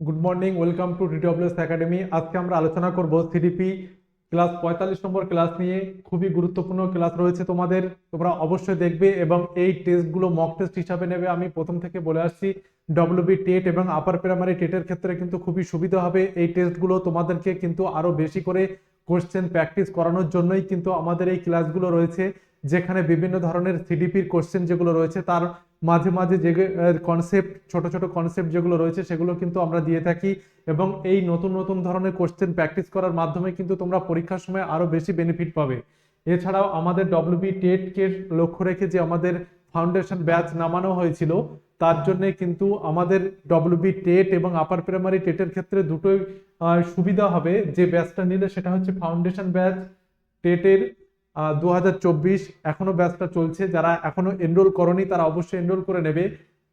Good morning welcome to DWS academy আজকে আমরা আলোচনা করব সিডিপি ক্লাস পঁয়তাল্লিশ নম্বর ক্লাস নিয়ে। খুবই গুরুত্বপূর্ণ ক্লাস রয়েছে তোমাদের। তোমরা অবশ্যই দেখবে এবং এই টেস্টগুলো মক টেস্ট হিসাবে নেবে। আমি প্রথম থেকে বলে আসছি ডব্লিউবি টেট এবং আপার প্রাইমারি টেটের ক্ষেত্রে কিন্তু খুবই সুবিধা হবে। এই টেস্টগুলো তোমাদেরকে কিন্তু আরও বেশি করে কোশ্চেন প্র্যাকটিস করানোর জন্যই কিন্তু আমাদের এই ক্লাসগুলো রয়েছে। যেখানে বিভিন্ন ধরনের সিডিপির কোশ্চেন যেগুলো রয়েছে, তার মাঝে মাঝে যে কনসেপ্ট ছোট ছোট কনসেপ্ট যেগুলো রয়েছে, সেগুলো কিন্তু আমরা দিয়ে থাকি এবং এই নতুন নতুন ধরনের কোশ্চেন প্র্যাকটিস করার মাধ্যমে কিন্তু তোমরা পরীক্ষার সময় আরও বেশি বেনিফিট পাবে। এছাড়াও আমাদের ডব্লিউবি টেটকে লক্ষ্য রেখে যে আমাদের ফাউন্ডেশন ব্যাচ নামানো হয়েছিল, তার জন্য কিন্তু আমাদের ডব্লিউবি টেট এবং আপার প্রাইমারি টেটের ক্ষেত্রে দুটোই সুবিধা হবে। যে ব্যাচটা নিলে সেটা হচ্ছে ফাউন্ডেশন ব্যাচ টেটের দু হাজার চব্বিশ এখনও ব্যাচটা চলছে। যারা এখনও এনরোল করনি, তারা অবশ্যই এনরোল করে নেবে।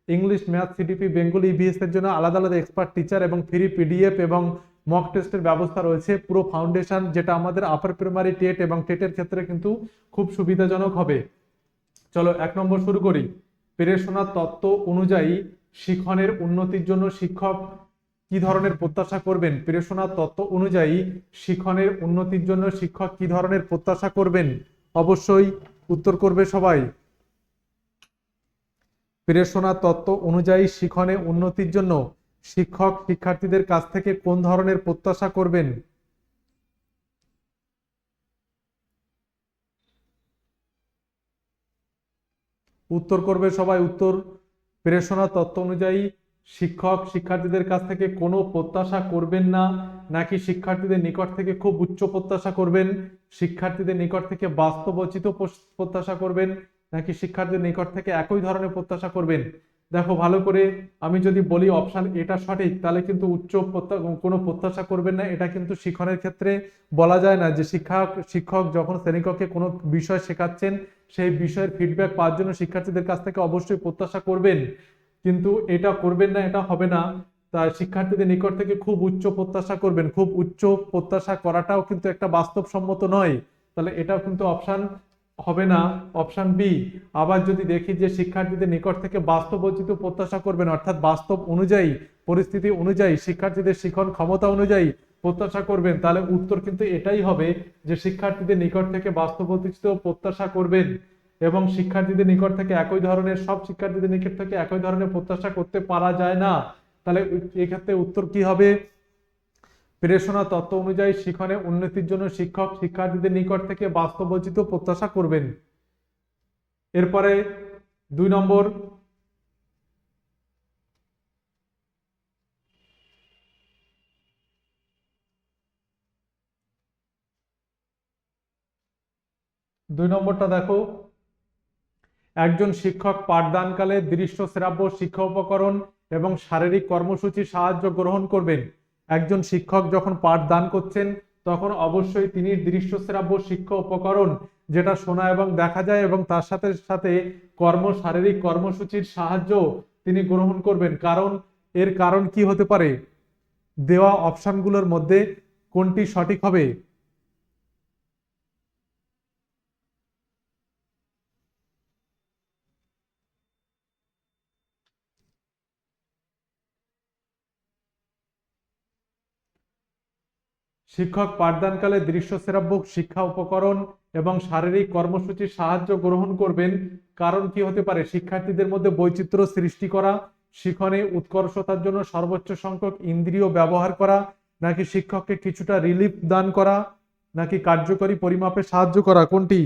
English math CDP Bengali EVS এর জন্য আলাদা আলাদা এক্সপার্ট টিচার এবং ফ্রি পিডিএফ এবং মক টেস্টের ব্যবস্থা রয়েছে। পুরো ফাউন্ডেশন যেটা আমাদের আপার প্রাইমারি টেট এবং টেটের ক্ষেত্রে কিন্তু খুব সুবিধাজনক হবে। চলো, এক নম্বর শুরু করি। প্রেরণার তত্ত্ব অনুযায়ী শিক্ষণের উন্নতির জন্য শিক্ষক কি ধরনের প্রত্যাশা করবেন? প্রেরণার তত্ত্ব অনুযায়ী শিক্ষণের উন্নতির জন্য শিক্ষক কি ধরনের প্রত্যাশা করবেন? অবশ্যই উত্তর করবে সবাই। প্রেরণার তত্ত্ব অনুযায়ী শিক্ষণে উন্নতির জন্য শিক্ষক, শিক্ষার্থীদের কাছ থেকে কোন ধরনের প্রত্যাশা করবেন? উত্তর করবে সবাই, উত্তর। প্রেরণা তত্ত্ব অনুযায়ী শিক্ষক শিক্ষার্থীদের কাছ থেকে কোনো প্রত্যাশা করবেন না, নাকি শিক্ষার্থীদের নিকট থেকে খুব উচ্চ প্রত্যাশা করবেন? শিক্ষার্থীদের নিকট থেকে বাস্তবচিত প্রত্যাশা করবেন, নাকি শিক্ষার্থীদের নিকট থেকে একই ধরনের প্রত্যাশা করবেন? দেখো, ভালো করে আমি যদি বলি অপশান এটা সঠিক, তাহলে কিন্তু উচ্চ কোনো প্রত্যাশা করবেন না, এটা কিন্তু শিক্ষণের ক্ষেত্রে বলা যায় না যে শিক্ষক শিক্ষক যখন শ্রেণীকক্ষে কোনো বিষয় শেখাচ্ছেন, সেই বিষয়ের ফিডব্যাক পাওয়ার জন্য শিক্ষার্থীদের কাছ থেকে অবশ্যই প্রত্যাশা করবেন। কিন্তু এটা করবেন না, এটা হবে না। তাই শিক্ষার্থীদের নিকট থেকে খুব উচ্চ প্রত্যাশা করবেন। খুব উচ্চ প্রত্যাশা করাটাও কিন্তু একটা বাস্তবসম্মত নয়। তাহলে এটাও কিন্তু অপশান হবে না। অপশন বি আবার যদি দেখি যে শিক্ষার্থীদের নিকট থেকে বাস্তবোচিত প্রত্যাশা করবেন, অর্থাৎ বাস্তব অনুযায়ী, পরিস্থিতি অনুযায়ী, শিক্ষার্থীদের শিক্ষণ ক্ষমতা অনুযায়ী প্রত্যাশা করবেন, তাহলে উত্তর কিন্তু এটাই হবে যে শিক্ষার্থীদের নিকট থেকে বাস্তবোচিত প্রত্যাশা করবেন। এবং শিক্ষার্থীদের নিকট থেকে একই ধরনের, সব শিক্ষার্থীদের নিকট থেকে একই ধরনের প্রত্যাশা করতে পারা যায় না। তাহলে এক্ষেত্রে উত্তর কি হবে? প্রেরণা তত্ত্ব অনুযায়ী শিক্ষণে উন্নতির জন্য শিক্ষক শিক্ষার্থীদের নিকট থেকে বাস্তবোচিত প্রত্যাশা করবেন। এরপরে দুই নম্বর। দুই নম্বরটা দেখো। একজন শিক্ষক পাঠদানকালে দৃশ্য শ্রাব্য, শিক্ষা উপকরণ এবং শারীরিক কর্মসূচির সাহায্য গ্রহণ করবেন। একজন শিক্ষক যখন পাঠদান করছেন, তখন অবশ্যই তিনি দৃশ্য শ্রাব্য, শিক্ষা উপকরণ, যেটা শোনা এবং দেখা যায় এবং তার সাথে সাথে কর্ম, শারীরিক কর্মসূচির সাহায্য তিনি গ্রহণ করবেন। কারণ, এর কারণ কি হতে পারে? দেওয়া অপশনগুলোর মধ্যে কোনটি সঠিক হবে? শিক্ষক পাঠদানকালে দৃশ্য শ্রাব্যক শিক্ষা উপকরণ এবং শারীরিক কর্মসূচির সাহায্য গ্রহণ করবেন। কারণ কি হতে পারে? শিক্ষার্থীদের মধ্যে বৈচিত্র্য সৃষ্টি করা, শিখনে উৎকর্ষতার জন্য সর্বোচ্চ সংখ্যক ইন্দ্রিয় ব্যবহার করা, নাকি শিক্ষককে কিছুটা রিলিফ দান করা, নাকি কার্যকরী পরিমাপে সাহায্য করা? কোনটি?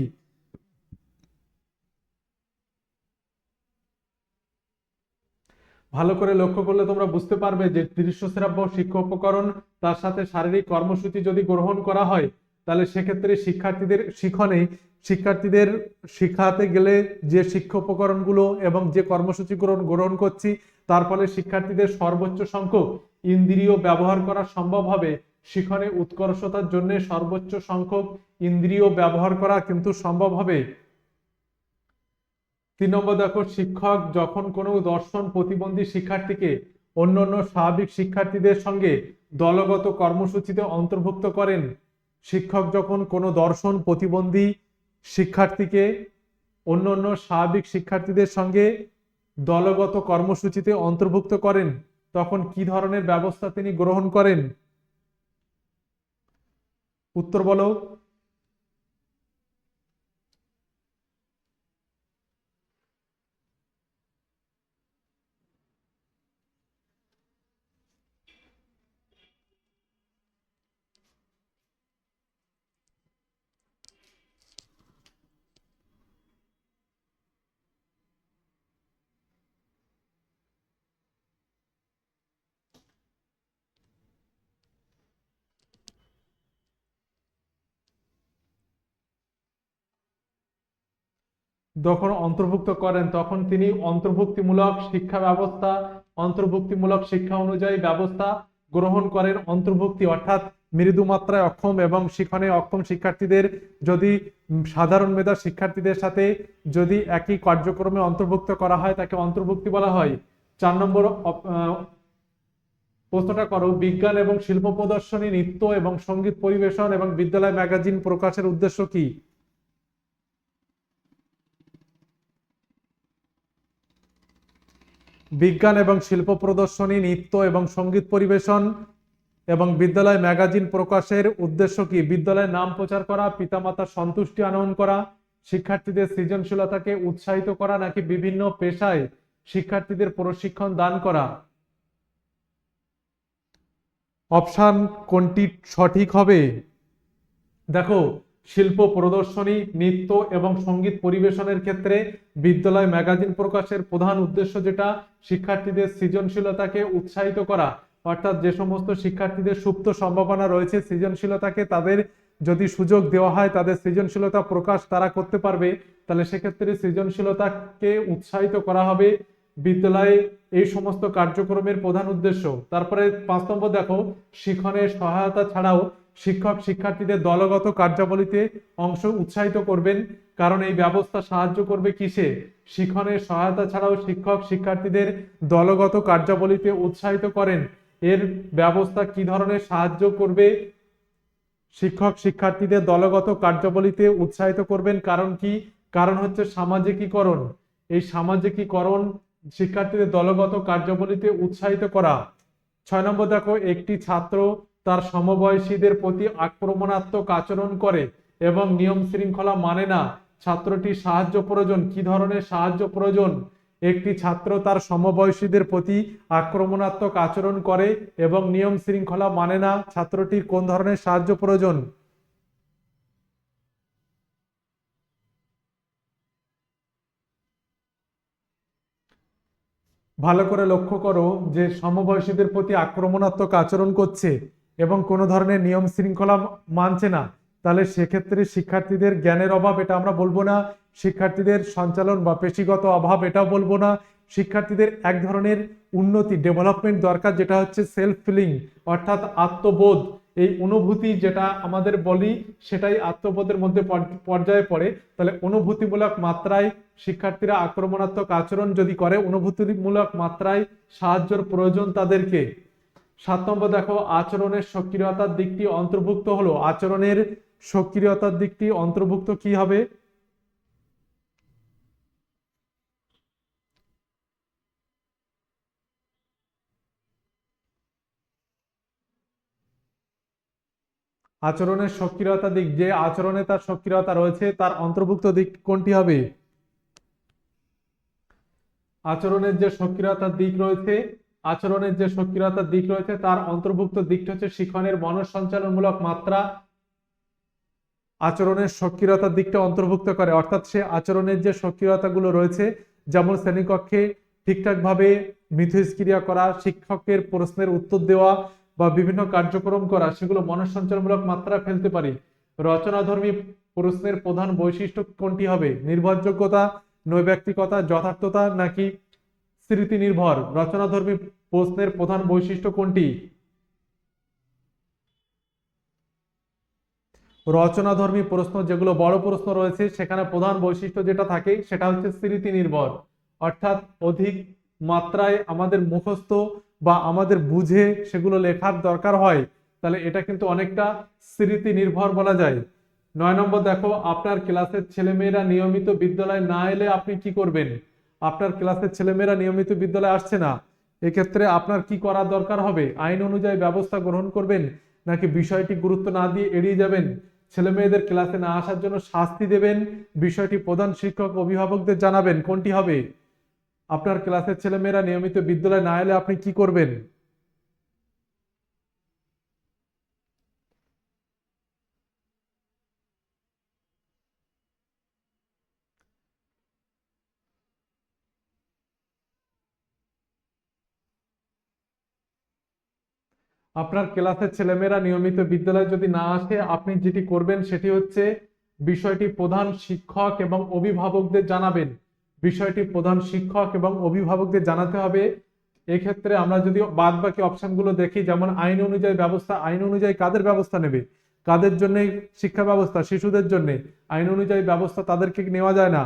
ভালো করে লক্ষ্য করলে তোমরা বুঝতে পারবে যে দৃশ্যশ্রাব্য শিক্ষা উপকরণ তার সাথে শারীরিক কর্মসূচি যদি গ্রহণ করা হয়, তাহলে সেক্ষেত্রে শিক্ষার্থীদের শিখনে শিক্ষার্থীদের শিখাতে গেলে যে শিক্ষা উপকরণগুলো এবং যে কর্মসূচি গ্রহণ গ্রহণ করছি, তার ফলে শিক্ষার্থীদের সর্বোচ্চ সংখ্যক ইন্দ্রিয় ব্যবহার করা সম্ভব হবে। শিখনে উৎকর্ষতার জন্য সর্বোচ্চ সংখ্যক ইন্দ্রিয় ব্যবহার করা কিন্তু সম্ভব হবে। তিন নম্বর দেখো, শিক্ষক যখন কোনো দর্শন প্রতিবন্ধী শিক্ষার্থীকে অন্যান্য স্বাভাবিক শিক্ষার্থীদের সঙ্গে দলগত কর্মসূচিতে অন্তর্ভুক্ত করেন, শিক্ষক যখন কোনো দর্শন প্রতিবন্ধী শিক্ষার্থীকে অন্যান্য স্বাভাবিক শিক্ষার্থীদের সঙ্গে দলগত কর্মসূচিতে অন্তর্ভুক্ত করেন, তখন কি ধরনের ব্যবস্থা তিনি গ্রহণ করেন? উত্তর বলো। যখন অন্তর্ভুক্ত করেন, তখন তিনি অন্তর্ভুক্তিমূলক শিক্ষা ব্যবস্থা, অন্তর্ভুক্তিমূলক শিক্ষা অনুযায়ী ব্যবস্থা গ্রহণ করেন অন্তর্ভুক্তি, অর্থাৎ মৃদু মাত্রায় অক্ষম এবং শিখনে অক্ষম শিক্ষার্থীদের যদি সাধারণ মেধা শিক্ষার্থীদের সাথে যদি একই কার্যক্রমে অন্তর্ভুক্ত করা হয়, তাকে অন্তর্ভুক্তি বলা হয়। চার নম্বর প্রশ্নটা করো, বিজ্ঞান এবং শিল্প প্রদর্শনী, নৃত্য এবং সংগীত পরিবেশন এবং বিদ্যালয় ম্যাগাজিন প্রকাশের উদ্দেশ্য কি? বিজ্ঞান এবং শিল্প প্রদর্শনী, নৃত্য এবং সংগীত পরিবেশন এবং বিদ্যালয় ম্যাগাজিন প্রকাশের উদ্দেশ্য কি? বিদ্যালয়ের নাম প্রচার করা পিতামাতার সন্তুষ্টি আনয়ন করা, শিক্ষার্থীদের সৃজনশীলতাকে উৎসাহিত করা নাকি বিভিন্ন পেশায় শিক্ষার্থীদের প্রশিক্ষণ দান করা? অপশান কোনটি সঠিক হবে? দেখো শিল্প প্রদর্শনী, নৃত্য এবং সংগীত পরিবেশনের ক্ষেত্রে বিদ্যালয় ম্যাগাজিন প্রকাশের প্রধান উদ্দেশ্য যেটা, শিক্ষার্থীদের সৃজনশীলতাকে উৎসাহিত করা। অর্থাৎ যে সমস্ত শিক্ষার্থীদের সুপ্ত সম্ভাবনা রয়েছে সৃজনশীলতাকে তাদের যদি সুযোগ দেওয়া হয়, তাদের সৃজনশীলতা প্রকাশ তারা করতে পারবে, তাহলে সেক্ষেত্রে সৃজনশীলতাকে উৎসাহিত করা হবে বিদ্যালয়ে এই সমস্ত কার্যক্রমের প্রধান উদ্দেশ্য। তারপরে পাঁচ নম্বর দেখো শিক্ষণের সহায়তা ছাড়াও শিক্ষক শিক্ষার্থীদের দলগত কার্যাবলীতে অংশ উৎসাহিত করবেন। কারণ এই ব্যবস্থা সাহায্য করবে কিসে? শিক্ষণের সহায়তা ছাড়াও শিক্ষক শিক্ষার্থীদের দলগত কার্যাবলীতে উৎসাহিত করেন। এর ব্যবস্থা কি ধরনের সাহায্য করবে? শিক্ষক শিক্ষার্থীদের দলগত কার্যাবলীতে উৎসাহিত করবেন কারণ কি? কারণ হচ্ছে সামাজিকীকরণ। এই সামাজিকীকরণ শিক্ষার্থীদের দলগত কার্যাবলীতে উৎসাহিত করা। ছয় নম্বর দেখো, একটি ছাত্র তার সমবয়সীদের প্রতি আক্রমণাত্মক আচরণ করে এবং নিয়ম শৃঙ্খলা মানে না। ছাত্রটির সাহায্য প্রয়োজন। কি ধরনের সাহায্য প্রয়োজন? একটি ছাত্র তার সমবয়সীদের প্রতি আক্রমণাত্মক আচরণ করে এবং নিয়ম শৃঙ্খলা মানে না। ছাত্রটির কোন ধরনের সাহায্য প্রয়োজন? ভালো করে লক্ষ্য করো যে সমবয়সীদের প্রতি আক্রমণাত্মক আচরণ করছে। এবং কোনো ধরনের নিয়ম শৃঙ্খলা মানছে না, তাহলে সেক্ষেত্রে শিক্ষার্থীদের জ্ঞানের অভাব এটা আমরা বলব না। শিক্ষার্থীদের সঞ্চালন বা পেশিগত অভাব এটাও বলব না। শিক্ষার্থীদের এক ধরনের উন্নতি, ডেভেলপমেন্ট দরকার যেটা হচ্ছে সেলফ ফিলিং অর্থাৎ আত্মবোধ। এই অনুভূতি যেটা আমাদের বলি, সেটাই আত্মবোধের মধ্যে পর্যায়ে পড়ে। তাহলে অনুভূতিমূলক মাত্রায় শিক্ষার্থীরা আক্রমণাত্মক আচরণ যদি করে, অনুভূতিমূলক মাত্রায় সাহায্যের প্রয়োজন তাদেরকে। সাত নম্বর দেখো, আচরণের সক্রিয়তার দিকটি অন্তর্ভুক্ত হলো। আচরণের সক্রিয়তার দিকটি অন্তর্ভুক্ত কি হবে? আচরণের সক্রিয়তা দিক, যে আচরণে তার সক্রিয়তা রয়েছে, তার অন্তর্ভুক্ত দিক কোনটি হবে? আচরণের যে সক্রিয়তার দিক রয়েছে আচরণের যে সক্রিয়তার দিক রয়েছে, তার অন্তর্ভুক্ত দিকটা হচ্ছে শিক্ষণের মনঃসঞ্চালনমূলক মাত্রা। আচরণের সক্রিয়তার দিকটা অন্তর্ভুক্ত করে, অর্থাৎ সে আচরণের যে সক্রিয়তাগুলো রয়েছে, যেমন শ্রেণীকক্ষে ঠিকঠাকভাবে মিথস্ক্রিয়া করা, শিক্ষকের প্রশ্নের উত্তর দেওয়া বা বিভিন্ন কার্যক্রম করা, সেগুলো মনঃসঞ্চারমূলক মাত্রা ফেলতে পারি। রচনাধর্মী প্রশ্নের প্রধান বৈশিষ্ট্য কোনটি হবে? নির্ভরযোগ্যতা, নৈব্যক্তিকতা, যথার্থতা নাকি স্মৃতি নির্ভর রচনাধর্মী প্রশ্নের প্রধান বৈশিষ্ট্য কোনটি? রচনাধর্মী প্রশ্ন, যেগুলো বড় প্রশ্ন রয়েছে, সেখানে প্রধান বৈশিষ্ট্য যেটা থাকে, সেটা হচ্ছে স্মৃতি নির্ভর। অর্থাৎ অধিক মাত্রায় আমাদের মুখস্থ বা আমাদের বুঝে সেগুলো লেখার দরকার হয়, তাহলে এটা কিন্তু অনেকটা স্মৃতি নির্ভর বলা যায়। নয় নম্বর, দেখো, আপনার ক্লাসের ছেলেমেয়েরা নিয়মিত বিদ্যালয়ে না এলে আপনি কি করবেন? আপনার ক্লাসের ছেলেমেয়েরা নিয়মিত বিদ্যালয়ে আসছে না। এক্ষেত্রে আপনার কি করার দরকার হবে? আইন অনুযায়ী ব্যবস্থা গ্রহণ করবেন নাকি বিষয়টি গুরুত্ব না দিয়ে এড়িয়ে যাবেন? ছেলে মেয়েদের ক্লাসে না আসার জন্য শাস্তি দেবেন। বিষয়টি প্রধান শিক্ষক, অভিভাবকদের জানাবেন। কোনটি হবে? আপনার ক্লাসের ছেলেমেয়েরা নিয়মিত বিদ্যালয়ে না এলে আপনি কি করবেন? আপনার ক্লাসের ছেলেমেয়েরা নিয়মিত বিদ্যালয়ে যদি না আসে, আপনি যেটি করবেন সেটি হচ্ছে বিষয়টি প্রধান শিক্ষক এবং অভিভাবকদের জানাবেন। বিষয়টি প্রধান শিক্ষক এবং অভিভাবকদের জানাতে হবে। এক্ষেত্রে আমরা যদি বাদ বাকি অপশনগুলো দেখি, যেমন আইন অনুযায়ী ব্যবস্থা, আইন অনুযায়ী কাদের ব্যবস্থা নেবে? কাদের জন্য শিক্ষা ব্যবস্থা? শিশুদের জন্য। আইন অনুযায়ী ব্যবস্থা তাদেরকে নেওয়া যায় না?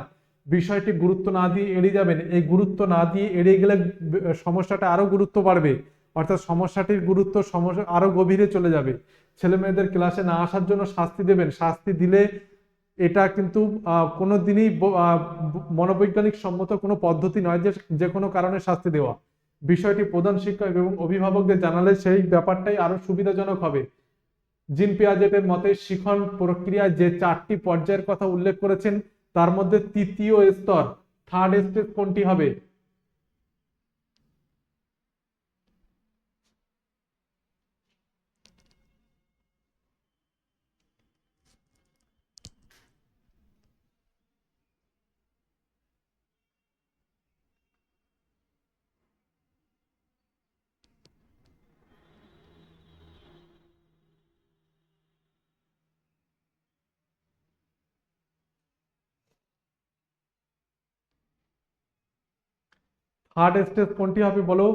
বিষয়টি গুরুত্ব না দিয়ে এড়িয়ে যাবেন। এই গুরুত্ব না দিয়ে এড়িয়ে গেলে সমস্যাটা আরও গুরুত্ব বাড়বে। অর্থাৎ সমস্যাটির গুরুত্ব সমস্যা আরও গভীরে চলে যাবে। ছেলে মেয়েদের ক্লাসে না আসার জন্য শাস্তি দেবেন। শাস্তি দিলে এটা কিন্তু কোনো দিনই মনোবৈজ্ঞানিক সম্মত কোনো পদ্ধতি নয় যে যে কোনো কারণে শাস্তি দেওয়া। বিষয়টি প্রধান শিক্ষক এবং অভিভাবকদের জানালে সেই ব্যাপারটাই আরও সুবিধাজনক হবে। জিন পিয়াজেটের মতে শিখন প্রক্রিয়ায় যে চারটি পর্যায়ের কথা উল্লেখ করেছেন, তার মধ্যে তৃতীয় স্তর থার্ড স্টেজ কোনটি হবে? থার্ড স্টেজ কোনটি হবে বলো?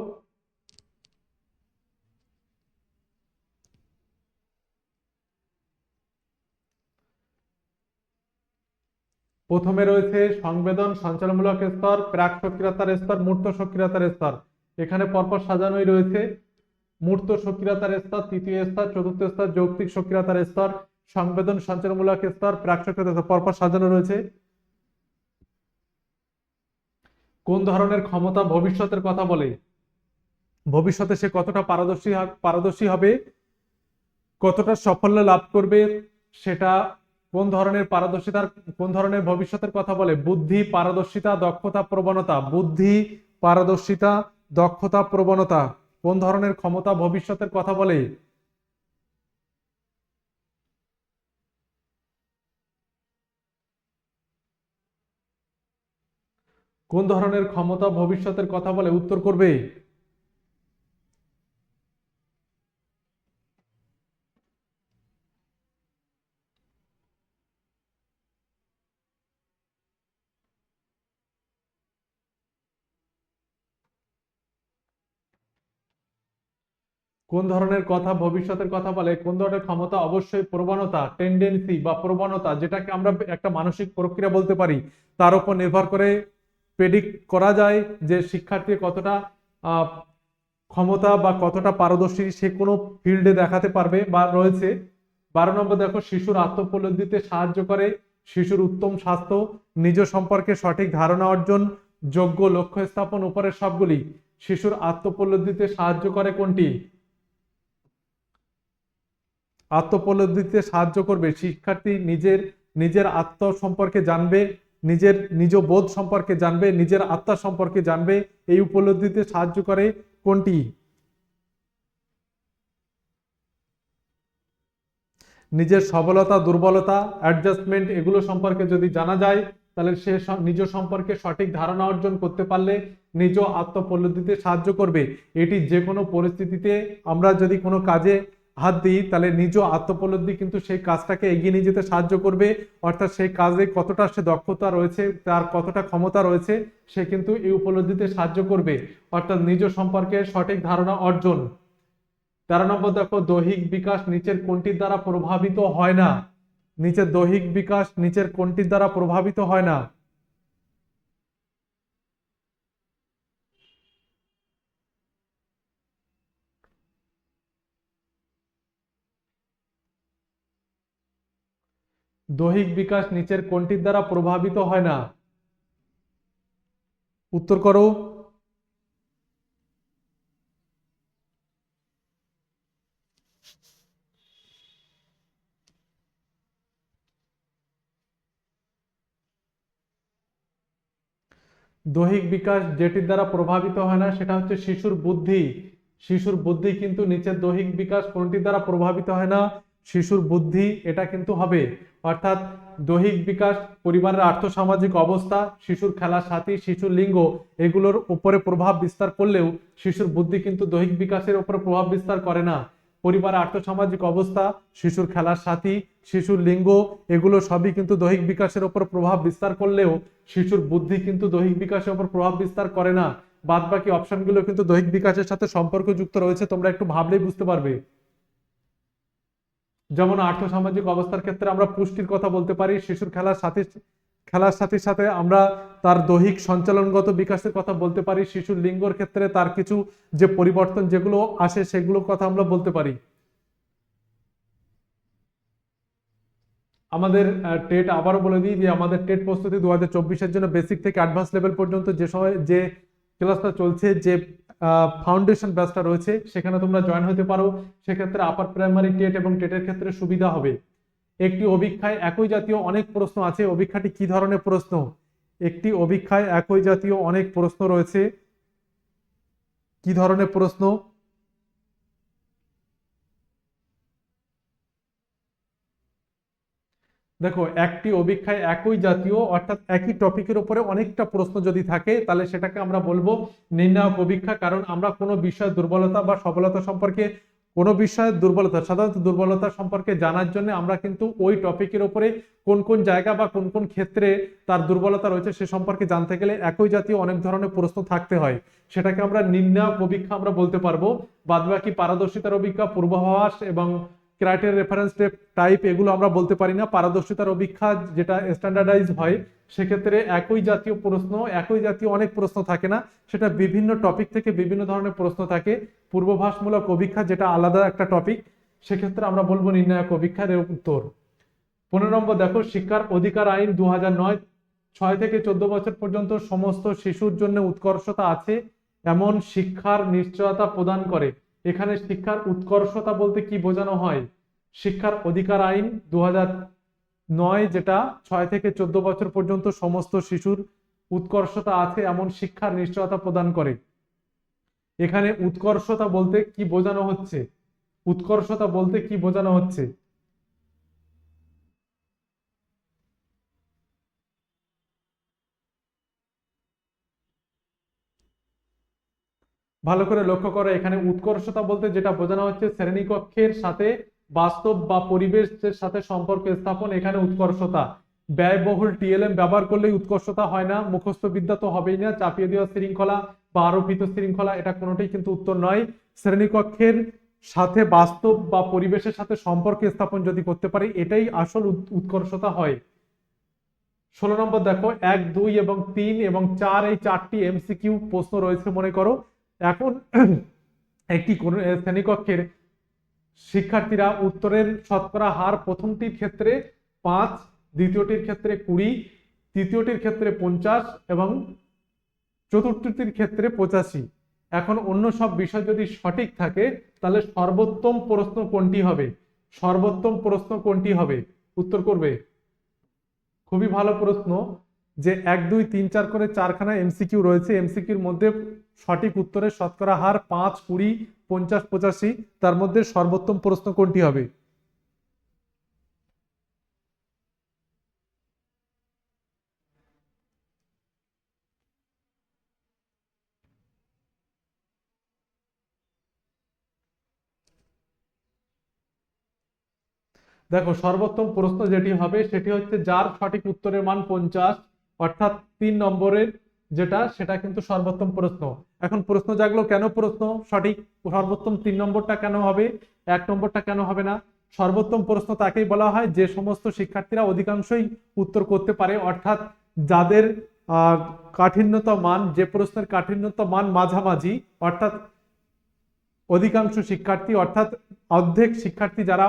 প্রথমে রয়েছে সংবেদন সঞ্চালনমূলক স্তর, প্রাক সক্রিয়তার স্তর, মূর্ত সক্রিয়তার স্তর। এখানে পরপর সাজানোই রয়েছে। মূর্ত সক্রিয়তার স্তর, তৃতীয় স্তর, চতুর্থ স্তর, যৌক্তিক সক্রিয়তার স্তর, সংবেদন সঞ্চালনমূলক স্তর, প্রাক সক্রিয়তা পরপর সাজানো রয়েছে। কোন ধরনের ক্ষমতা ভবিষ্যতের কথা বলে? ভবিষ্যতে সে কতটা পারদর্শী পারদর্শী হবে? কতটা সাফল্য লাভ করবে? সেটা কোন ধরনের পারদর্শিতার, কোন ধরনের ভবিষ্যতের কথা বলে? বুদ্ধি, পারদর্শিতা, দক্ষতা, প্রবণতা। বুদ্ধি, পারদর্শিতা, দক্ষতা, প্রবণতা। কোন ধরনের ক্ষমতা ভবিষ্যতের কথা বলে? কোন ধরনের ক্ষমতা ভবিষ্যতের কথা বলে উত্তর করবে? কোন ধরনের কথা ভবিষ্যতের কথা বলে, কোন ধরনের ক্ষমতা অবশ্যই প্রবণতা টেন্ডেন্সি বা প্রবণতা যেটাকে আমরা একটা মানসিক প্রক্রিয়া বলতে পারি, তার উপর নির্ভর করে প্রেডিক্ট করা যায় যে শিক্ষার্থী কতটা ক্ষমতা বা কতটা পারদর্শী সে কোনো ফিল্ডে দেখাতে পারবে বা রয়েছে। বারো নম্বর দেখো, শিশুর আত্মোপলব্ধিতে সাহায্য করে, শিশুর উত্তম স্বাস্থ্য, নিজ সম্পর্কে সঠিক ধারণা অর্জন, যোগ্য লক্ষ্য স্থাপন উপরের সবগুলি। শিশুর আত্মোপলব্ধিতে সাহায্য করে কোনটি? আত্মোপলব্ধিতে সাহায্য করবে। শিক্ষার্থী নিজের নিজের আত্ম সম্পর্কে জানবে নিজের নিজ বোধ সম্পর্কে জানবে, নিজের আত্মা সম্পর্কে জানবে, এই উপলব্ধিতে সাহায্য করে কোনটি? নিজের সবলতা, দুর্বলতা অ্যাডজাস্টমেন্ট এগুলো সম্পর্কে যদি জানা যায়, তাহলে সে নিজ সম্পর্কে সঠিক ধারণা অর্জন করতে পারলে নিজ আত্মোপলব্ধিতে সাহায্য করবে। এটি যে কোনো পরিস্থিতিতে আমরা যদি কোনো কাজে হাত দিই তাহলে নিজ আত্মোপলব্ধি কিন্তু সেই কাজটাকে এগিয়ে নিয়ে যেতে সাহায্য করবে। অর্থাৎ সেই কাজে কতটা সে দক্ষতা রয়েছে, তার কতটা ক্ষমতা রয়েছে, সে কিন্তু এই উপলব্ধিতে সাহায্য করবে। অর্থাৎ নিজ সম্পর্কে সঠিক ধারণা অর্জন। তেরো নম্বর দেখো, দৈহিক বিকাশ নিচের কোনটির দ্বারা প্রভাবিত হয় না? নিচের দৈহিক বিকাশ নিচের কোনটির দ্বারা প্রভাবিত হয় না? দৈহিক বিকাশ নিচের কোনটির দ্বারা প্রভাবিত হয় না? উত্তর করো। দৈহিক বিকাশ যেটির দ্বারা প্রভাবিত হয় না, সেটা হচ্ছে শিশুর বুদ্ধি। শিশুর বুদ্ধি কিন্তু নিচের দৈহিক বিকাশ কোনটির দ্বারা প্রভাবিত হয় না? শিশুর বুদ্ধি, এটা কিন্তু হবে। অর্থাৎ দৈহিক বিকাশ, পরিবারের আর্থসামাজিক অবস্থা, শিশুর খেলার সাথী, শিশুর লিঙ্গ, এগুলোর উপরে প্রভাব বিস্তার করলেও শিশুর বুদ্ধি কিন্তু দৈহিক বিকাশের উপরে প্রভাব বিস্তার করে না। পরিবারের আর্থসামাজিক অবস্থা, শিশুর খেলার সাথী, শিশুর লিঙ্গ, এগুলো সবই কিন্তু দৈহিক বিকাশের উপর প্রভাব বিস্তার করলেও শিশুর বুদ্ধি কিন্তু দৈহিক বিকাশের উপর প্রভাব বিস্তার করে না। বাদ বাকি অপশনগুলো কিন্তু দৈহিক বিকাশের সাথে সম্পর্কযুক্ত রয়েছে, তোমরা একটু ভাবলেই বুঝতে পারবে। যেমন আর্থসামাজিক অবস্থার ক্ষেত্রে আমরা পুষ্টির কথা বলতে পারি, শিশুর খেলার সাথে খেলার সাথে সাথে আমরা তার দৈহিক সঞ্চালনগত বিকাশের কথা বলতে পারি, শিশুর লিঙ্গর ক্ষেত্রে তার কিছু যে পরিবর্তন যেগুলো আসে সেগুলোর কথা আমরা বলতে পারি। আমাদের টেট আবারও বলে দিই যে আমাদের টেট প্রস্তুতি দু হাজার জন্য বেসিক থেকে অ্যাডভান্স লেভেল পর্যন্ত যে সময়, যে ক্লাসটা চলছে, যে ফাউন্ডেশন ব্যাচটা রয়েছে, সেখানে তোমরা জয়েন হতে পারো। সেক্ষেত্রে আপার প্রাইমারি টেট এবং টেটের ক্ষেত্রে সুবিধা হবে। একটি অভিক্ষায় একই জাতীয় অনেক প্রশ্ন আছে। অভিক্ষাটি কি ধরনের প্রশ্ন? একটি অভিক্ষায় একই জাতীয় অনেক প্রশ্ন রয়েছে। কি ধরনের প্রশ্ন? দেখো, একটি অভিক্ষায় একই জাতীয়, অর্থাৎ একই টপিকের উপরে অনেকটা প্রশ্ন যদি থাকে, তাহলে সেটাকে আমরা বলব নির্ণায়ক অভিক্ষা কারণ আমরা কোনো বিষয়ের দুর্বলতা বা সফলতা সম্পর্কে, কোনো বিষয়ের দুর্বলতা, সাধারণত দুর্বলতা সম্পর্কে জানার জন্য আমরা কিন্তু ওই টপিকের উপরে কোন কোন জায়গা বা কোন কোন ক্ষেত্রে তার দুর্বলতা রয়েছে সে সম্পর্কে জানতে গেলে একই জাতীয় অনেক ধরনের প্রশ্ন থাকতে হয়। সেটাকে আমরা নির্ণায়ক অভিক্ষা আমরা বলতে পারব। বাদবাকি পারদর্শিতার অভিজ্ঞা পূর্বাভাস এবং ক্রাইটেরিয়া রেফারেন্স টাইপ এগুলো আমরা বলতে পারি না। পারদর্শিতার অভিক্ষা যেটা স্ট্যান্ডার্ডাইজ হয়, সেক্ষেত্রে একই জাতীয় প্রশ্ন, একই জাতীয় অনেক প্রশ্ন থাকে না। সেটা বিভিন্ন টপিক থেকে বিভিন্ন ধরনের প্রশ্ন থাকে। পূর্বভাসমূলক অভিক্ষা যেটা আলাদা একটা টপিক সেক্ষেত্রে আমরা বলব নির্ণায়ক অভিক্ষার উত্তর। পনেরো নম্বর, দেখো, শিক্ষার অধিকার আইন দু নয়, ছয় থেকে চোদ্দ বছর পর্যন্ত সমস্ত শিশুর জন্য উৎকর্ষতা আছে, এমন শিক্ষার নিশ্চয়তা প্রদান করে। এখানে শিক্ষার উৎকর্ষতা বলতে কি বোঝানো হয়? শিক্ষার অধিকার আইন দু নয় যেটা ছয় থেকে চোদ্দ বছর পর্যন্ত সমস্ত শিশুর উৎকর্ষতা আছে এমন শিক্ষার নিশ্চয়তা প্রদান করে। এখানে উৎকর্ষতা বলতে কি বোঝানো হচ্ছে? উৎকর্ষতা বলতে কি বোঝানো হচ্ছে? ভালো করে লক্ষ্য করো, এখানে উৎকর্ষতা বলতে যেটা বোঝানো হচ্ছে, শ্রেণীকক্ষের সাথে বাস্তব বা পরিবেশের সাথে সম্পর্ক স্থাপন, এখানে উৎকর্ষতা। ব্যয়বহুল টিএলএম ব্যবহার করলেই উৎকর্ষতা হয় না, মুখস্থ বিদ্যা তো হবেই না, চাপিয়ে দেওয়া শৃঙ্খলা বা আরোপিত শৃঙ্খলা, এটা কোনোটাই কিন্তু উত্তর নয়। শ্রেণীকক্ষের সাথে বাস্তব বা পরিবেশের সাথে সম্পর্ক স্থাপন যদি করতে পারি, এটাই আসল উৎকর্ষতা হয়। ষোলো নম্বর দেখো, এক, দুই এবং তিন এবং চার, এই চারটি এমসিকিউ প্রশ্ন রয়েছে মনে করো। এখন একটি কোন শ্রেণীকক্ষের শিক্ষার্থীরা উত্তরের শতকরা হার প্রথমটির ক্ষেত্রে পাঁচ, দ্বিতীয়টির ক্ষেত্রে কুড়ি, তৃতীয়টির ক্ষেত্রে পঞ্চাশ এবং চতুর্থটির ক্ষেত্রে পঁচাশি। এখন অন্য সব বিষয় যদি সঠিক থাকে, তাহলে সর্বোত্তম প্রশ্ন কোনটি হবে? সর্বোত্তম প্রশ্ন কোনটি হবে? উত্তর করবে। খুবই ভালো প্রশ্ন। যে এক, দুই, তিন, চার করে চারখানা এমসিকিউ রয়েছে। এমসিকিউর মধ্যে সঠিক উত্তরের শতকরা হার পাঁচ, কুড়ি, পঞ্চাশ, পঁচাশি, তার মধ্যে সর্বোত্তম প্রশ্ন কোনটি হবে? দেখো, সর্বোত্তম প্রশ্ন যেটি হবে, সেটি হচ্ছে যার সঠিক উত্তরের মান পঞ্চাশ অর্থাৎ তিন নম্বরের যেটা, সেটা কিন্তু সর্বোত্তম প্রশ্ন। এখন প্রশ্ন জাগলো, কেন প্রশ্ন? সঠিক সর্বোত্তম তিন নম্বরটা কেন হবে? এক নম্বরটা কেন হবে না? সর্বোত্তম প্রশ্ন তাকেই বলা হয়, যে সমস্ত শিক্ষার্থীরা অধিকাংশই উত্তর করতে পারে। অর্থাৎ যাদের কাঠিন্যতা মান, যে প্রশ্নের কাঠিন্যতা মান মাঝামাঝি, অর্থাৎ অধিকাংশ শিক্ষার্থী, অর্থাৎ অর্ধেক শিক্ষার্থী যারা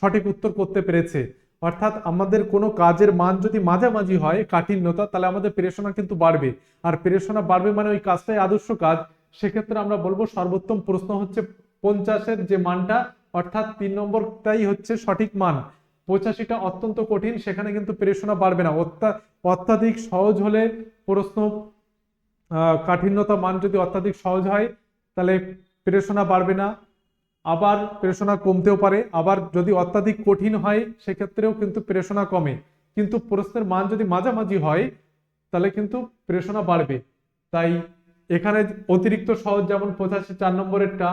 সঠিক উত্তর করতে পেরেছে অর্থাৎ আমাদের কোনো কাজের মান যদি মাঝামাঝি হয়, কাঠিন্যতা, তাহলে আমাদের প্রেরণা কিন্তু বাড়বে। আর প্রেরণা বাড়বে মানে ওই কাজটাই আদর্শ কাজ। সেক্ষেত্রে আমরা বলব সর্বোত্তম প্রশ্ন হচ্ছে পঞ্চাশের যে মানটা, অর্থাৎ তিন নম্বরটাই হচ্ছে সঠিক মান। পঁচাশিটা অত্যন্ত কঠিন, সেখানে কিন্তু প্রেরণা বাড়বে না। অত্যাধিক সহজ হলে প্রশ্ন কাঠিন্যতা মান যদি অত্যাধিক সহজ হয়, তাহলে প্রেষণা বাড়বে না। আবার প্রেষণা কমতেও পারে, আবার যদি অত্যাধিক কঠিন হয়, সেক্ষেত্রেও কিন্তু প্রেষণা কমে। কিন্তু প্রশ্নের মান যদি মাঝামাঝি হয়, তাহলে কিন্তু প্রেষণা বাড়বে। তাই এখানে অতিরিক্ত সহজ যেমন পঁচাশি চার নম্বরেরটা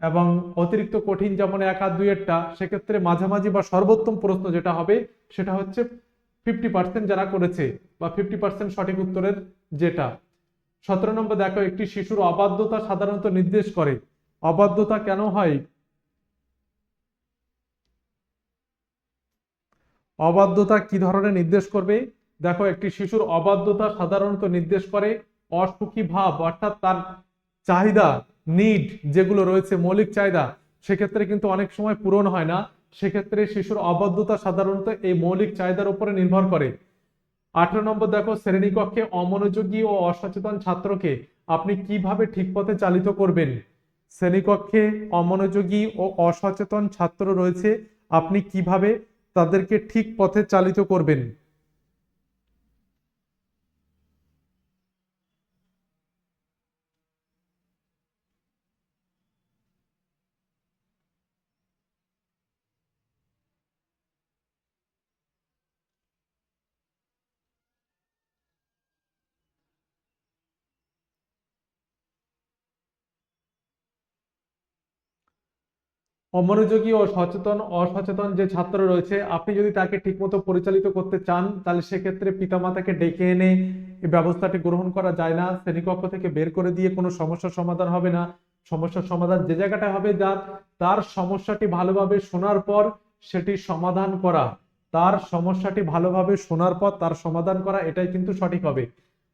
এবং অতিরিক্ত কঠিন যেমন এক আর দুইয়েরটা, সেক্ষেত্রে মাঝামাঝি বা সর্বোত্তম প্রশ্ন যেটা হবে, সেটা হচ্ছে ফিফটি পার্সেন্ট যারা করেছে বা ফিফটি পার্সেন্ট সঠিক উত্তরের যেটা। সতেরো নম্বর দেখো, একটি শিশুর অবাধ্যতা সাধারণত নির্দেশ করে। অবাধ্যতা কেন হয়? অবাধ্যতা কি ধরনের নির্দেশ করবে? দেখো, একটি শিশুর অবাধ্যতা সাধারণত নির্দেশ করে অসুখী ভাব, অর্থাৎ তার চাহিদা নিড যেগুলো রয়েছে, মৌলিক চাহিদা, সেক্ষেত্রে কিন্তু অনেক সময় পূরণ হয় না। সেক্ষেত্রে শিশুর অবাধ্যতা সাধারণত এই মৌলিক চাহিদার উপরে নির্ভর করে। আঠারো নম্বর, দেখো, শ্রেণীকক্ষে অমনোযোগী ও অসচেতন ছাত্রকে আপনি কীভাবে ঠিক পথে চালিত করবেন? শ্রেণীকক্ষে অমনোযোগী ও অসচেতন ছাত্র রয়েছে আপনি কীভাবে তাদেরকে ঠিক পথে চালিত করবেন? অমনোযোগী ও সচেতন, অসচেতন যে ছাত্র রয়েছে, আপনি যদি তাকে ঠিকমতো পরিচালিত করতে চান, তাহলে সেক্ষেত্রে পিতামাতাকে ডেকে এনে ব্যবস্থাটি গ্রহণ করা যায় না। শ্রেণীকক্ষ থেকে বের করে দিয়ে কোনো সমস্যার সমাধান হবে না। সমস্যার সমাধান যে জায়গাটা হবে যা তার সমস্যাটি ভালোভাবে শোনার পর সেটি সমাধান করা। তার সমস্যাটি ভালোভাবে শোনার পর তার সমাধান করা, এটাই কিন্তু সঠিক হবে।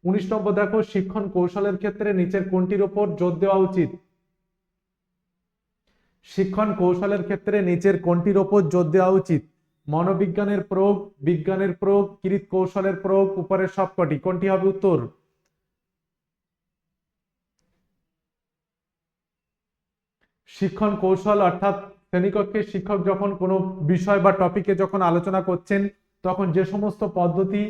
উনিশ নম্বর দেখো, শিক্ষণ কৌশলের ক্ষেত্রে নিচের কোনটির ওপর জোর দেওয়া উচিত? শিক্ষণ কৌশলের ক্ষেত্রে নিচের কোনটির ওপর জোর দেওয়া উচিত? মনোবিজ্ঞানের প্রয়োগ, বিজ্ঞানের প্রয়োগ, কিরিত কৌশলের প্রয়োগ, উপরের সবকটি। কোনটি হবে উত্তর? শিক্ষণ কৌশল অর্থাৎ শ্রেণীকক্ষে শিক্ষক যখন কোনো বিষয় বা টপিকে যখন আলোচনা করছেন, তখন যে সমস্ত পদ্ধতি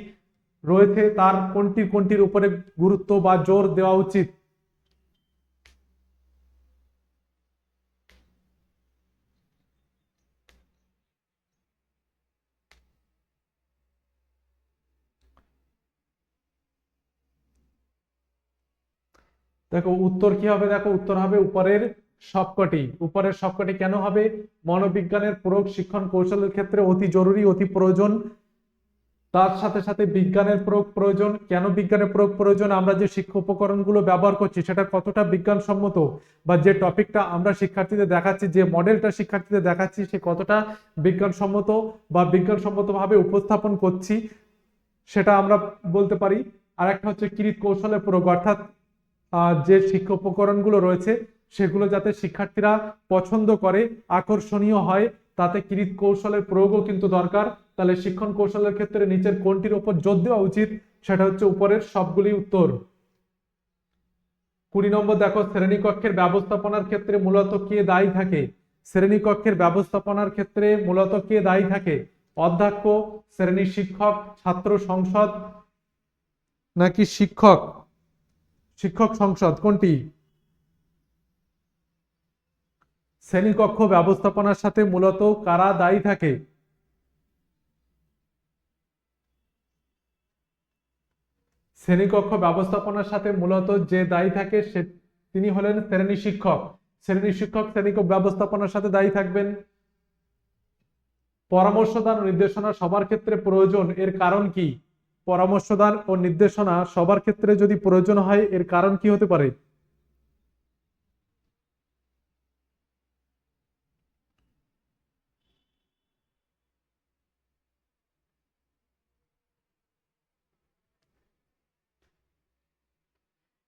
রয়েছে তার কোনটি কোনটির উপরে গুরুত্ব বা জোর দেওয়া উচিত? দেখো উত্তর কি হবে? দেখো উত্তর হবে উপরের সবকটি। উপরের সবকটি কেন হবে? মনোবিজ্ঞানের প্রয়োগ শিক্ষণ কৌশলের ক্ষেত্রে অতি জরুরি, অতি প্রয়োজন। তার সাথে সাথে বিজ্ঞানের প্রয়োগ প্রয়োজন। কেন বিজ্ঞানের প্রয়োগ প্রয়োজন? আমরা যে শিক্ষা উপকরণগুলো ব্যবহার করছি, সেটা কতটা বিজ্ঞানসম্মত? বা যে টপিকটা আমরা শিক্ষার্থীদের দেখাচ্ছি, যে মডেলটা শিক্ষার্থীদের দেখাচ্ছি, সে কতটা বিজ্ঞানসম্মত বা বিজ্ঞানসম্মতভাবে উপস্থাপন করছি, সেটা আমরা বলতে পারি। আর একটা হচ্ছে কিরিত কৌশলের প্রয়োগ, অর্থাৎ যে শিক্ষা উপকরণগুলো রয়েছে, সেগুলো যাতে শিক্ষার্থীরা পছন্দ করে, আকর্ষণীয় হয়, তাতে কিরিত কৌশলের প্রয়োগও কিন্তু দরকার। তাহলে শিক্ষণ কৌশলের ক্ষেত্রে নিচের কোনটির উপর জোর দেওয়া উচিত, সেটা হচ্ছে উপরের সবগুলি উত্তর। কুড়ি নম্বর, দেখো, শ্রেণীকক্ষের ব্যবস্থাপনার ক্ষেত্রে মূলত কে দায়ী থাকে? শ্রেণীকক্ষের ব্যবস্থাপনার ক্ষেত্রে মূলত কে দায়ী থাকে? অধ্যক্ষ, শ্রেণি শিক্ষক, ছাত্র সংসদ, নাকি শিক্ষক? শিক্ষক সংসদ কোনটি? শ্রেণীকক্ষ ব্যবস্থাপনার সাথে মূলত কারা দায়ী থাকে? শ্রেণীকক্ষ ব্যবস্থাপনার সাথে মূলত যে দায়ী থাকে সে, তিনি হলেন শ্রেণি শিক্ষক। শ্রেণি শিক্ষক শ্রেণীকক্ষ ব্যবস্থাপনার সাথে দায়ী থাকবেন। পরামর্শদান নির্দেশনা সবার ক্ষেত্রে প্রয়োজন, এর কারণ কি? পরামর্শদান ও নির্দেশনা সবার ক্ষেত্রে যদি প্রয়োজন হয়, এর কারণ কি হতে পারে?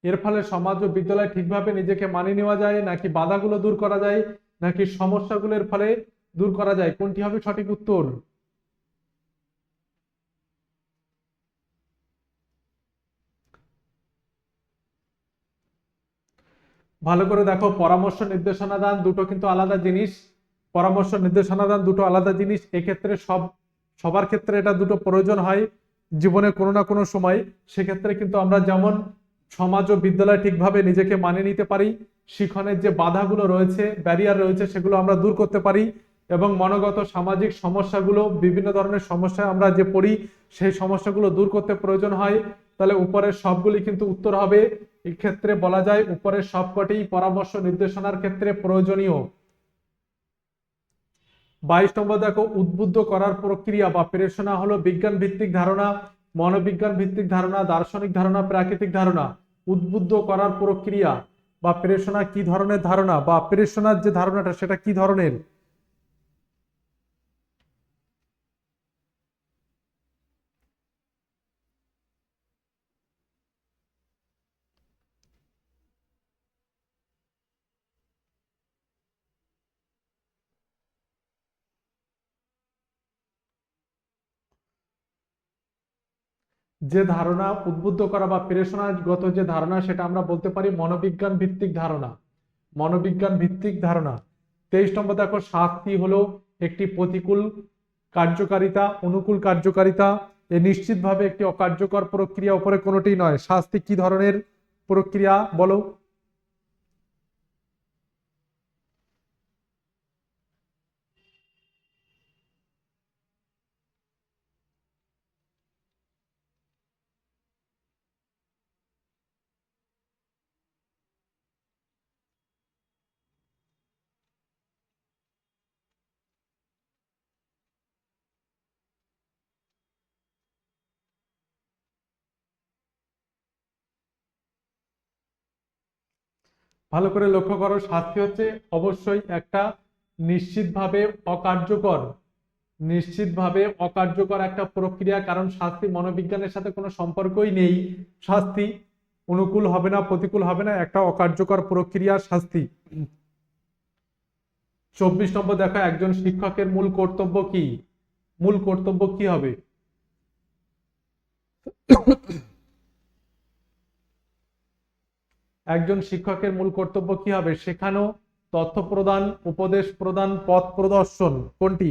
এর ফলে সমাজ ও বিদ্যালয় ঠিকভাবে নিজেকে মানিয়ে নেওয়া যায়, নাকি বাধাগুলো দূর করা যায়, নাকি সমস্যাগুলোর ফলে দূর করা যায়? কোনটি হবে সঠিক উত্তর? ভালো করে দেখো, পরামর্শ নির্দেশনা দান দুটো কিন্তু আলাদা জিনিস। পরামর্শ নির্দেশনা দান দুটো আলাদা জিনিস। এক্ষেত্রে সব, সবার ক্ষেত্রে এটা দুটো প্রয়োজন হয় জীবনে কোনো না কোনো সময়। সেক্ষেত্রে কিন্তু আমরা যেমন সমাজ ও বিদ্যালয় ঠিকভাবে নিজেকে মানিয়ে নিতে পারি শিখনের যে বাধাগুলো রয়েছে ব্যারিয়ার রয়েছে, সেগুলো আমরা দূর করতে পারি এবং মনোগত সামাজিক সমস্যাগুলো, বিভিন্ন ধরনের সমস্যায় আমরা যে পড়ি, সেই সমস্যাগুলো দূর করতে প্রয়োজন হয়। তাহলে উপরের সবগুলি কিন্তু উত্তর হবে। এক্ষেত্রে বলা যায় উপরের সবকটি পরামর্শ নির্দেশনার ক্ষেত্রে প্রয়োজনীয়। বাইশ নম্বর দেখো, উদ্বুদ্ধ করার প্রক্রিয়া বা প্রেরণা হলো বিজ্ঞান ভিত্তিক ধারণা মনোবিজ্ঞান ভিত্তিক ধারণা, দার্শনিক ধারণা, প্রাকৃতিক ধারণা। উদ্বুদ্ধ করার প্রক্রিয়া বা প্রেরণা কি ধরনের ধারণা বা প্রেরণার যে ধারণাটা সেটা কি ধরনের? যে ধারণা উদ্বুদ্ধ করা বা প্রেরণাগত যে ধারণা সেটা আমরা বলতে পারি মনোবিজ্ঞান ভিত্তিক ধারণা। মনোবিজ্ঞান ভিত্তিক ধারণা। তেইশ নম্বর দেখো, শাস্তি হলো একটি প্রতিকূল কার্যকারিতা, অনুকূল কার্যকারিতা। এ নিশ্চিতভাবে একটি অকার্যকর প্রক্রিয়া উপরে কোনোটি নয়। শাস্তি কি ধরনের প্রক্রিয়া বলো? ভালো করে লক্ষ্য করো, শাস্তি হচ্ছে অবশ্যই একটা নিশ্চিতভাবে অকার্যকর নিশ্চিতভাবে অকার্যকর একটা প্রক্রিয়া, কারণ শাস্তি মনোবিজ্ঞানের সাথে কোনো সম্পর্কই নেই। শাস্তি অনুকূল হবে না, প্রতিকূল হবে না, একটা অকার্যকর প্রক্রিয়া, শাস্তি। চব্বিশ নম্বর দেখো, একজন শিক্ষকের মূল কর্তব্য কি? মূল কর্তব্য কি হবে? একজন শিক্ষকের মূল কর্তব্য কি হবে? শেখানো তথ্য প্রদান, উপদেশ প্রদান, পথ প্রদর্শন কোনটি?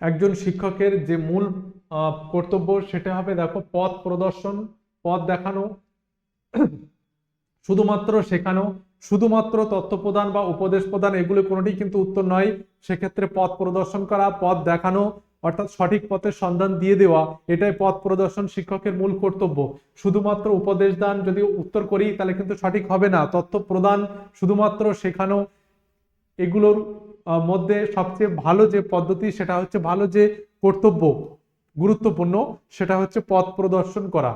একজন শিক্ষকের যে মূল কর্তব্য সেটা হবে দেখো পথ প্রদর্শন, পথ দেখানো, শুধুমাত্র শেখানো, শুধুমাত্র তথ্য প্রদান বা উপদেশ প্রদান, এগুলো কোনোটি কিন্তু উত্তর নয়। সেক্ষেত্রে পথ প্রদর্শন করা, পথ দেখানো, অর্থাৎ সঠিক পথের সন্ধান দিয়ে দেওয়া, এটাই পথ প্রদর্শন শিক্ষকের মূল কর্তব্য। শুধুমাত্র উপদেশ দান যদি উত্তর করি, তাহলে কিন্তু সঠিক হবে না। তথ্য প্রদান, শুধুমাত্র শেখানো, এগুলোর মধ্যে সবচেয়ে ভালো যে পদ্ধতি, সেটা হচ্ছে ভালো যে কর্তব্য। গুরুত্বপূর্ণ, সেটা হচ্ছে পথ প্রদর্শন করা।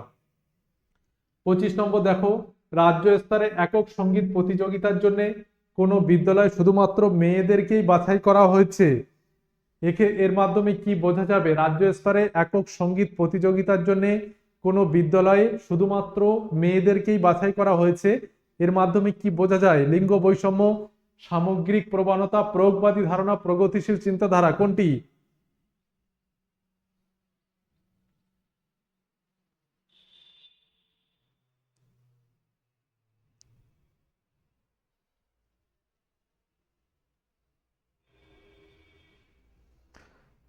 পঁচিশ নম্বর দেখো, রাজ্য স্তরে একক সংগীত প্রতিযোগিতার জন্য কোনো বিদ্যালয় শুধুমাত্র মেয়েদেরকেই বাছাই করা হয়েছে। একে, এর মাধ্যমে কি বোঝা যাবে? রাজ্য স্তরে একক সংগীত প্রতিযোগিতার জন্য কোনো বিদ্যালয়ে শুধুমাত্র মেয়েদেরকেই বাছাই করা হয়েছে? এর মাধ্যমে কি বোঝা যায়? লিঙ্গ বৈষম্য, সামগ্রিক প্রবণতা, প্রয়োগবাদী ধারণা, প্রগতিশীল চিন্তাধারা কোনটি?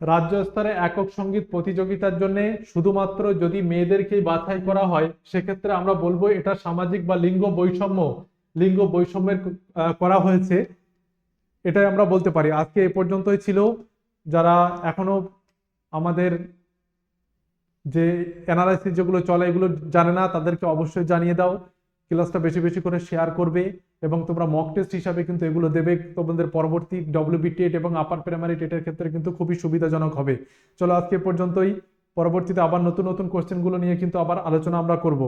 রাজ্য স্তরে একক সংগীত প্রতিযোগিতার জন্য শুধুমাত্র যদি মেয়েদেরকেই বাছাই করা হয়, সেক্ষেত্রে আমরা বলব এটা সামাজিক বা লিঙ্গ বৈষম্য, লিঙ্গ বৈষম্যের করা হয়েছে। এটাই আমরা বলতে পারি। আজকে এ পর্যন্তই ছিল। যারা এখনও আমাদের যে অ্যানালাইসিস যেগুলো চলে এগুলো জানে না, তাদেরকে অবশ্যই জানিয়ে দাও। ক্লাসটা বেশি বেশি করে শেয়ার করবে এবং তোমরা মক টেস্ট হিসাবে কিন্তু এগুলো দেবে। তোমাদের পরবর্তী ডব্লিউবি টেট এবং আপার প্রাইমারি টেটের ক্ষেত্রে কিন্তু খুবই সুবিধাজনক হবে। চলো আজকে পর্যন্তই। পরবর্তীতে আবার নতুন নতুন কোশ্চেনগুলো নিয়ে কিন্তু আবার আলোচনা আমরা করব।